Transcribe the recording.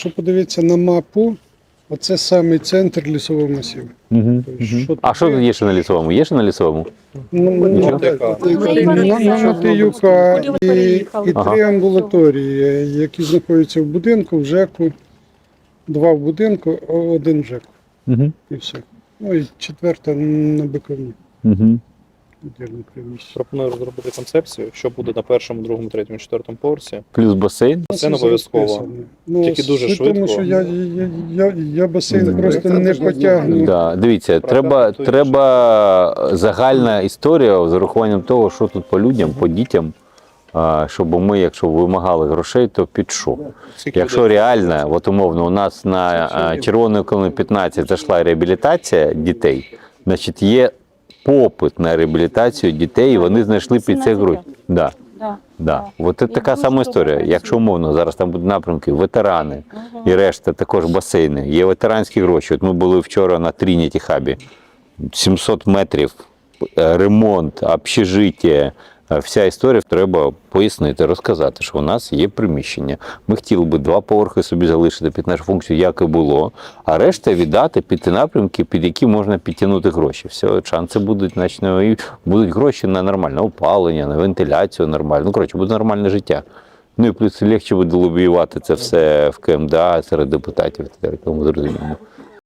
якщо подивитися на мапу, оце самий центр лісового масиву. Угу. Тобто, що А що тут є ще на лісовому? Є ще на лісовому? Ну, Нічого. Матиюка і, і Ага. три амбулаторії, які знаходяться в будинку, в ЖЕКу. Два в будинку, а один в ЖЕКу. Угу. І все. Ну і четверта на Биковні. Угу. Пропоную розробити концепцію, що буде на першому, другому, третьому, четвертому поверсі. Плюс басейн. Це не обов'язково. Ну, Тільки дуже суть швидко. Тому що я, я, я, я басейн Мгм. просто Це не потягну. Да, дивіться, треба, треба загальна історія з урахуванням того, що тут по людям, по дітям. а, Щоб ми, якщо вимагали грошей, то під що? Якщо реально, от умовно, у нас на а, червоної колони 15 зайшла реабілітація дітей, значить є попит на реабілітацію дітей, і вони знайшли під це гроші. Да. Да. Да. От це така сама історія. Якщо умовно, зараз там будуть напрямки, ветерани і решта, також басейни, є ветеранські гроші. От ми були вчора на Трініті хабі. 700 метрів, е, ремонт, общежиття, вся історія треба пояснити, розказати, що у нас є приміщення. Ми хотіли би два поверхи собі залишити під нашу функцію, як і було, а решта віддати під ті напрямки, під які можна підтягнути гроші. Все, шанси будуть, значить, ну, і будуть гроші на нормальне опалення, на вентиляцію нормальну. Ну, коротше, буде нормальне життя. Ну і плюс легше буде лобіювати це все в КМДА серед депутатів, тому зрозуміло.